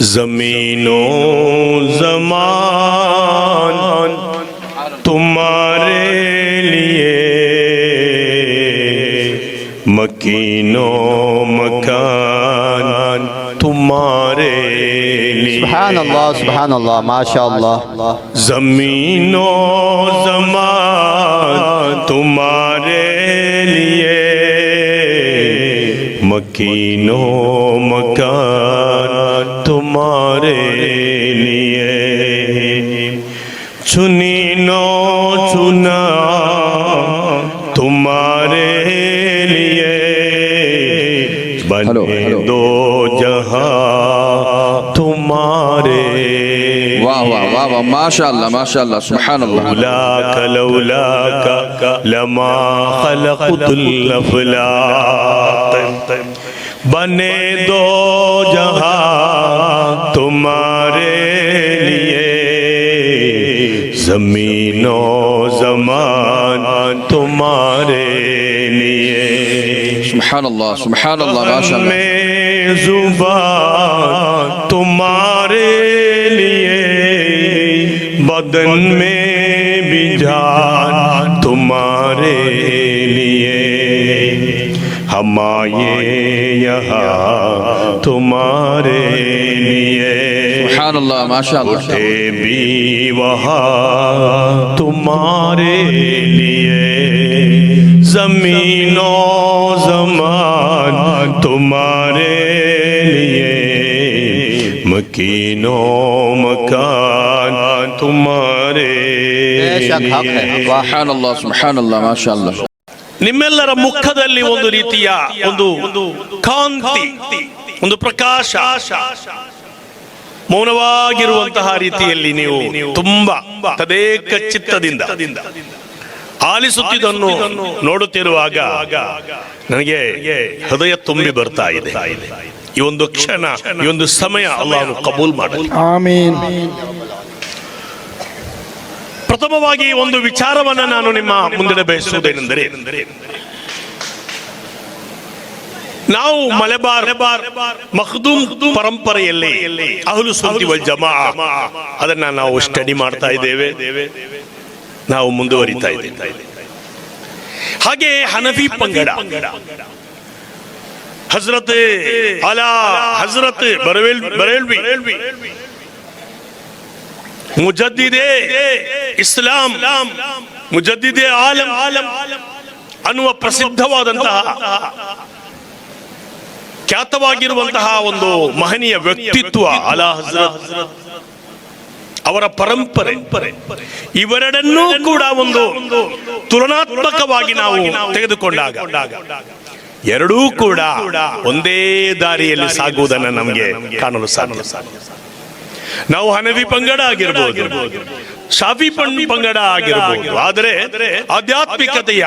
زمین و زمان تمہارے لیے مکین و مکان تمہارے لیے۔ سبحان اللہ سبحان اللہ ماشاءاللہ۔ زمین و زمان تمہارے لیے۔ مکین و مکان তোমারে নিয়ে চুনি নো চুনা তোমারে নিয়ে বনে দো জহা তোমারে वाह वाह वाह वाह माशाल्लाह माशाल्लाह सुभानअल्लाह लौलाक लौलाक लमा खलकतुल अफलाक बने दो जहां जमीनों जमान तुम्हारे लिए सुबहान अल्लाह सुबहान अल्लाह माशा अल्लाह में जुबान तुम्हारे लिए बदन में भी जान तुम्हारे लिए हम आए यहाँ तुम्हारे लिए سبحان اللہ ماشاءاللہ۔ اٹھے بھی وہاں تمہارے لیے زمین و زمان تمہارے لیے مکین و مکان تمہارے سبحان اللہ سبحان اللہ ماشاء اللہ مکھد اللی وندو ریتیا وندو کانتی وندو ಪ್ರಕಾಶ ಮೌನವಾಗಿರುವಂತಹ ರೀತಿಯಲ್ಲಿ ನೀವು ತುಂಬಾ ತದೇಕ ಚಿತ್ತದಿಂದ ಆಲಿಸುತ್ತಿದ್ದನ್ನು ನೋಡುತ್ತಿರುವಾಗ ನನಗೆ ಹೃದಯ ತುಂಬಿ ಬರ್ತಾ ಇದೆ. ಈ ಒಂದು ಕ್ಷಣ ಈ ಒಂದು ಸಮಯ ಅಲ್ಲಾನು ಕಬೂಲ್ ಮಾಡಲಿ. ಆಮೀನ್. ಪ್ರಥಮವಾಗಿ ಒಂದು ವಿಚಾರವನ್ನ ನಾನು ನಿಮ್ಮ ಮುಂದೆ ಬಯಸುವುದೇನೆಂದರೆ ನಾವು ಮಲೆಬಾರ್, ಮಖದೂಮ್ ಪರಂಪರೆಯಲ್ಲಿ ಅಹಲು ಸುದ್ದಿ ವಲ್ ಜಮಾ ಅದನ್ನ ನಾವು ಸ್ಟಡಿ ಮಾಡ್ತಾ ಇದ್ದೇವೆ. ನಾವು ಮುಂದುವರಿತಾ ಇದ್ದೇವೆ. ಹಾಗೆ ಹನಫಿ ಪಂಗಡ, ಹಜರತ್ ಅಲಾ ಹಜರತ್ ಬರವೇಲ್, ಬರೇಲ್ವಿ, ಮುಜದ್ದಿದೆ ಇಸ್ಲಾಂ, ಮುಜದ್ದಿದೆ ಆಲಂ ಆಲಂ, ಅನ್ನುವ ಪ್ರಸಿದ್ಧವಾದಂತಹ ಖ್ಯಾತವಾಗಿರುವಂತಹ ಒಂದು ಮಹನೀಯ ವ್ಯಕ್ತಿತ್ವ ಅಲಾ ಅವರ ಪರಂಪರೆ. ಇವೆರಡನ್ನೂ ಕೂಡ ಒಂದು ತುಲನಾತ್ಮಕವಾಗಿ ನಾವು ತೆಗೆದುಕೊಂಡಾಗ, ಎರಡೂ ಕೂಡ ಒಂದೇ ದಾರಿಯಲ್ಲಿ ಸಾಗುವುದನ್ನು ನಮಗೆ ಕಾಣಲು ಸಾಧ್ಯ. ನಾವು ಹನವಿ ಪಂಗಡ ಆಗಿರಬಹುದು ಶಾಫಿ ಪಂಗಡ ಆಗಿರಬಹುದು ಆದರೆ ಆಧ್ಯಾತ್ಮಿಕತೆಯ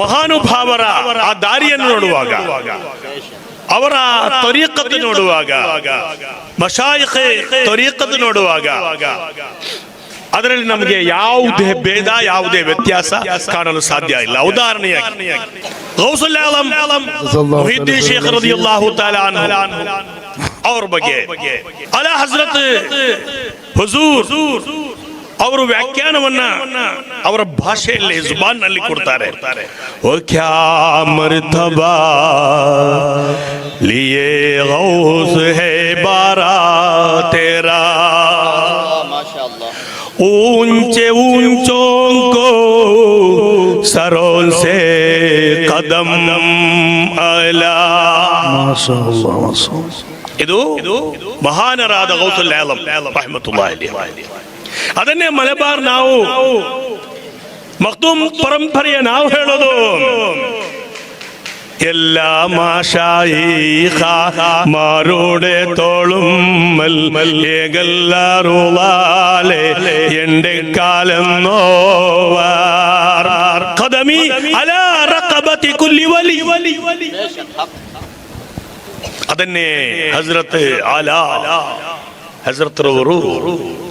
ಮಹಾನುಭಾವರ ಆ ದಾರಿಯನ್ನು ನೋಡುವಾಗ, ಅವರ ತ್ವರೀಕತ್ತು ನೋಡುವಾಗ ಮಶಾಯಕೆ ತ್ವರೀಕತ್ತು ನೋಡುವಾಗ, ಅದರಲ್ಲಿ ನಮಗೆ ಯಾವುದೇ ಭೇದ, ಯಾವುದೇ ವ್ಯತ್ಯಾಸ ಕಾಣಲು ಸಾಧ್ಯ ಇಲ್ಲ. ಉದಾಹರಣೆಯಾಗಿ ಅವ್ರ ಬಗ್ಗೆ, ಅಲ ಹಜರತ್ ಹುಜೂರ್ ಅವರು ವ್ಯಾಖ್ಯಾನವನ್ನ ಅವರ ಭಾಷೆಯಲ್ಲಿ ಜುಬಾನ್ ನಲ್ಲಿ ಕೊಡ್ತಾರೆ ಓ ಕ್ಯಾ ಮರ್ತಬಾ ಲಿಯೇ ಗೌಸ್ ಹೇ ಬಾರಾ ತೇರಾ माशा अल्लाह ऊंचे ऊंचों को सरों से कदम अला ಮಾಶಾ ಅಲ್ಲಾಹ್ ಮಾಶಾ ಅಲ್ಲಾಹ್. ಇದು ಮಹಾನರಾದ ಗೌಸುಲ್ ಆಲಂ ರಹಮತುಲ್ಲಾಹಿ ಅಲೈಹಿ. ಅದನ್ನೇ ಮಲೆಬಾರ್ ನಾವು ಮಖ್ದೂಮ್ ಪರಂಪರೆಯ ನಾವು ಹೇಳೋದು ಎಲ್ಲ ಮಾಶಾಯಿಖ മാറോടെ തോളും മൽമല്ലേകല്ലാറുവാലെ എന്റെ കാലം നോവാർ കദമി അലാ റഖബതി കുല്ലി വലി വലി വലി ಅದನ್ನೇ ಹಜರತ್ ಆಲಾ ಹಜರತ್ರವರು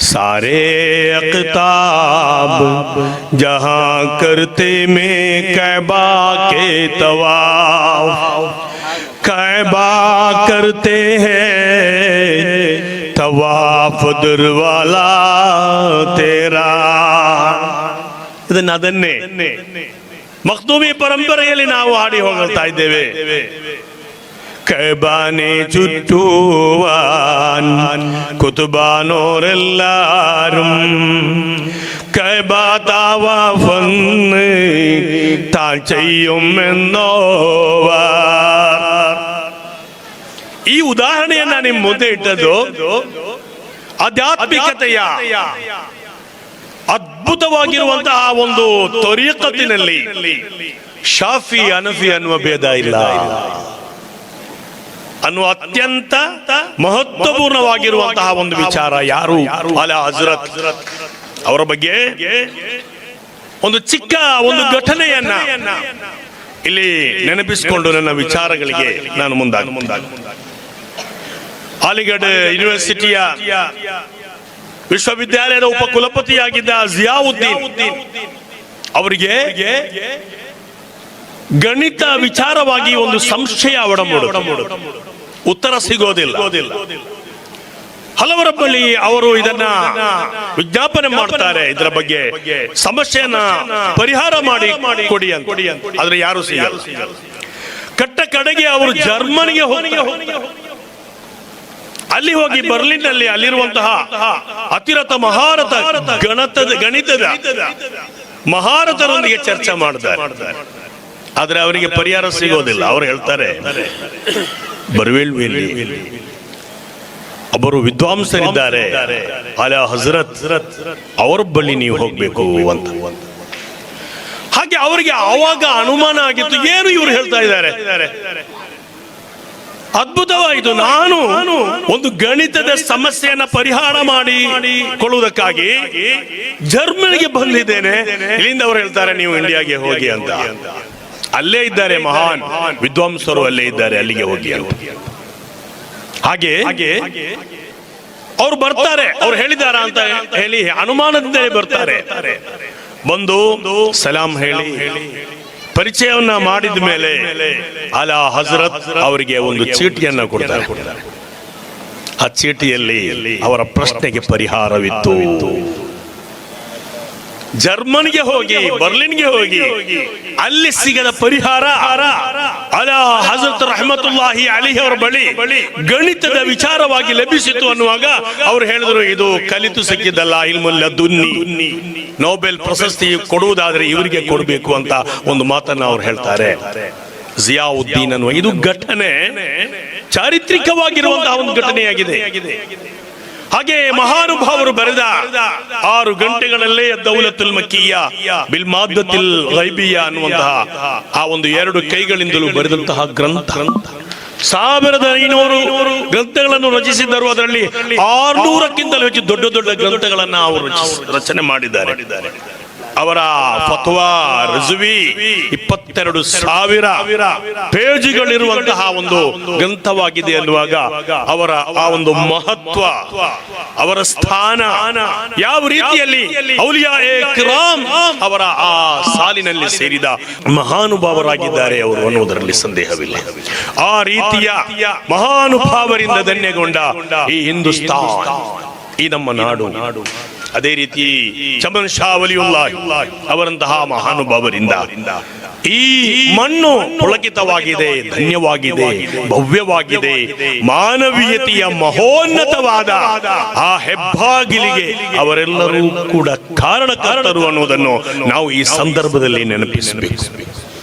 سارے اقتاب جہاں کرتے میں قیبہ کے تواف قیبہ کرتے ہیں تواف دروالا تیرا۔ ادھر نادن نے مقدومی پرمبر یہ لینا وہ آڑی ہوگا تائی دے وے۔ ಕೈಬಾನೆ ചുറ്റുവാൻ കുത്തുബാനോരെല്ലാരും കൈബാതാവന്ന് താൻ ചെയ്യുമെന്നോവാർ ಈ ಉದಾಹರಣೆಯನ್ನ ನಿಮ್ಮ ಮುಂದೆ ಇಟ್ಟದ್ದು ಆಧ್ಯಾತ್ಮಿಕತೆಯ ಅದ್ಭುತವಾಗಿರುವಂತಹ ಒಂದು ತ್ವರಿಕತ್ತಿನಲ್ಲಿ ಶಾಫಿ ಅನಫಿ ಅನ್ನುವ ಭೇದ ಇಲ್ಲ ಅನ್ನುವ ಅತ್ಯಂತ ಮಹತ್ವಪೂರ್ಣವಾಗಿರುವಂತಹ ಒಂದು ವಿಚಾರ ಯಾರು? ಅಲ ಹಜರತ್. ಅವರ ಬಗ್ಗೆ ಒಂದು ಚಿಕ್ಕ ಒಂದು ಘಟನೆಯನ್ನ ಇಲ್ಲಿ ನೆನಪಿಸಿಕೊಂಡು ನನ್ನ ವಿಚಾರಗಳಿಗೆ ನಾನು ಮುಂದಾಗ ಮುಂದಾಗ ಅಲಿಗಢ ಯೂನಿವರ್ಸಿಟಿಯ ವಿಶ್ವವಿದ್ಯಾಲಯದ ಉಪಕುಲಪತಿಯಾಗಿದ್ದ ಜಿಯಾವುದ್ದೀನ್ ಅವರಿಗೆ ಗಣಿತ ವಿಚಾರವಾಗಿ ಒಂದು ಸಂಶಯ ಅವಡ ಉತ್ತರ ಸಿಗೋದಿಲ್ಲ. ಹಲವರ ಬಳಿ ಅವರು ಇದನ್ನ ವಿಜ್ಞಾಪನೆ ಮಾಡ್ತಾರೆ. ಇದರ ಬಗ್ಗೆ ಸಮಸ್ಯೆಯನ್ನ ಪರಿಹಾರ ಮಾಡಿ ಕೊಡಿ ಅಂತ. ಆದ್ರೆ ಯಾರು ಸಿಗಲ್ಲ. ಕಟ್ಟ ಕಡೆಗೆ ಅವರು ಜರ್ಮನಿಗೆ ಹೋಗಿ ಅಲ್ಲಿ ಹೋಗಿ ಬರ್ಲಿನ್ ಅಲ್ಲಿ ಅಲ್ಲಿರುವಂತಹ ಅತಿರಥ ಮಹಾರಥ ಗಣತದ ಗಣಿತದ ಮಹಾರಥರೊಂದಿಗೆ ಚರ್ಚೆ ಮಾಡ್ತಾರೆ. ಆದ್ರೆ ಅವರಿಗೆ ಪರಿಹಾರ ಸಿಗೋದಿಲ್ಲ. ಅವ್ರು ಹೇಳ್ತಾರೆ ಬರುವೇಳ್ವಿಯಲ್ಲಿ ಒಬ್ಬರು ವಿದ್ವಾಂಸರಿದ್ದಾರೆ. ಅಲ ಹಜರತ್ ಅವ್ರ ಬಳಿ ನೀವು ಹೋಗ್ಬೇಕು ಅಂತ. ಹಾಗೆ ಅವರಿಗೆ ಆವಾಗ ಅನುಮಾನ ಆಗಿತ್ತು. ಏನು ಇವರು ಹೇಳ್ತಾ ಇದ್ದಾರೆ? ಅದ್ಭುತವಾಯಿತು. ನಾನು ಒಂದು ಗಣಿತದ ಸಮಸ್ಯೆಯನ್ನ ಪರಿಹಾರ ಮಾಡಿ ಕೊಳ್ಳುವುದಕ್ಕಾಗಿ ಜರ್ಮನಿಗೆ ಬಂದಿದ್ದೇನೆ. ಇಲ್ಲಿಂದ ಅವ್ರು ಹೇಳ್ತಾರೆ ನೀವು ಇಂಡಿಯಾಗೆ ಹೋಗಿ ಅಂತ. ಅಲ್ಲೇ ಇದ್ದಾರೆ ಮಹಾನ್ ವಿದ್ವಾಂಸರು ಅಲ್ಲೇ ಇದ್ದಾರೆ ಅಲ್ಲಿಗೆ ಹೋಗಿ ಹಾಗೆ ಅವ್ರು ಬರ್ತಾರೆ ಅವ್ರು ಹೇಳಿದಾರ ಅಂತ ಹೇಳಿ ಅನುಮಾನದಿಂದ ಬರ್ತಾರೆ. ಬಂದು ಸಲಾಂ ಹೇಳಿ ಪರಿಚಯವನ್ನ ಮಾಡಿದ ಮೇಲೆ ಅಲ ಹಜರತ್ ಅವರಿಗೆ ಒಂದು ಚೀಟಿಯನ್ನ ಕೊಡ್ತಾರೆ. ಆ ಚೀಟಿಯಲ್ಲಿ ಅವರ ಪ್ರಶ್ನೆಗೆ ಪರಿಹಾರವಿತ್ತು. ಜರ್ಮನ್ಗೆ ಹೋಗಿ, ಬರ್ಲಿನ್ಗೆ ಹೋಗಿ, ಅಲ್ಲಿ ಸಿಗದ ಪರಿಹಾರ ಅಲ ಹಜರತ್ ರಹಮತುಲ್ಲಾಹಿ ಅಲಿ ಅವರ ಬಳಿ ಗಣಿತದ ವಿಚಾರವಾಗಿ ಲಭಿಸಿತು ಅನ್ನುವಾಗ ಅವ್ರು ಹೇಳಿದ್ರು, ಇದು ಕಲಿತು ಸಿಕ್ಕಿದ್ದಲ್ಲ ಇಲ್ಮುಲ್ಲ ದುನ್ನಿ ನೋಬೆಲ್ ಪ್ರಶಸ್ತಿ ಕೊಡುವುದಾದ್ರೆ ಇವರಿಗೆ ಕೊಡಬೇಕು ಅಂತ ಒಂದು ಮಾತನ್ನ ಅವ್ರು ಹೇಳ್ತಾರೆ. ಜಿಯಾವುದ್ದೀನ್ ಅನ್ನುವ ಇದು ಘಟನೆ, ಚಾರಿತ್ರಿಕವಾಗಿರುವಂತಹ ಒಂದು ಘಟನೆಯಾಗಿದೆ. ಹಾಗೆ ಮಹಾನುಭಾವರು ಬರೆದ ಆರು ಗಂಟೆಗಳಲ್ಲೇ ದೌಲತುಲ್ ಮಕ್ಕೀಯ, ಬಿಲ್ ಮಾದ್ದತಿಲ್ ಗೈಬಿಯ ಅನ್ನುವಂತಹ ಆ ಒಂದು ಎರಡು ಕೈಗಳಿಂದಲೂ ಬರೆದಂತಹ ಗ್ರಂಥ. ಸಾವಿರದ ಐನೂರು ಗ್ರಂಥಗಳನ್ನು ರಚಿಸಿದ್ದರು. ಅದರಲ್ಲಿ ಆರ್ನೂರಕ್ಕಿಂತಲೂ ಹೆಚ್ಚು ದೊಡ್ಡ ದೊಡ್ಡ ಗ್ರಂಥಗಳನ್ನ ಅವರು ರಚನೆ ಮಾಡಿದ್ದಾರೆ. ಅವರ ಫತ್ವಾ ರಜುವಿ ಇಪ್ಪತ್ತೆರಡು ಸಾವಿರ ಪೇಜ್ಗಳಿರುವಂತಹ ಒಂದು ಗ್ರಂಥವಾಗಿದೆ ಅನ್ನುವಾಗ ಅವರ ಆ ಒಂದು ಮಹತ್ವ ಅವರ ಸ್ಥಾನ ಯಾವ ರೀತಿಯಲ್ಲಿ ಔಲಿಯಾ ಎ ಕಿರಾಮ್ ಅವರ ಆ ಸಾಲಿನಲ್ಲಿ ಸೇರಿದ ಮಹಾನುಭಾವರಾಗಿದ್ದಾರೆ ಅವರು ಅನ್ನುವುದರಲ್ಲಿ ಸಂದೇಹವಿಲ್ಲ. ಆ ರೀತಿಯ ಮಹಾನುಭಾವರಿಂದ ಧನ್ಯಗೊಂಡ ಈ ಹಿಂದೂಸ್ತಾನ್ ಈ ನಮ್ಮ ನಾಡು. ನಾಡು. ಅದೇ ರೀತಿ ಚಮನ್ ಶಾ ವಲಿಯುಲ್ಲಾ ಅವರಂತಹ ಮಹಾನುಭಾವರಿಂದ ಈ ಮಣ್ಣು ಪುಳಕಿತವಾಗಿದೆ, ಧನ್ಯವಾಗಿದೆ, ಭವ್ಯವಾಗಿದೆ, ಮಾನವೀಯತೆಯ ಮಹೋನ್ನತವಾದ ಆ ಹೆಬ್ಬಾಗಿಲಿಗೆ ಅವರೆಲ್ಲರೂ ಕೂಡ ಕಾರಣಕರ್ತರು ಅನ್ನುವುದನ್ನು ನಾವು ಈ ಸಂದರ್ಭದಲ್ಲಿ ನೆನಪಿಸಬೇಕು.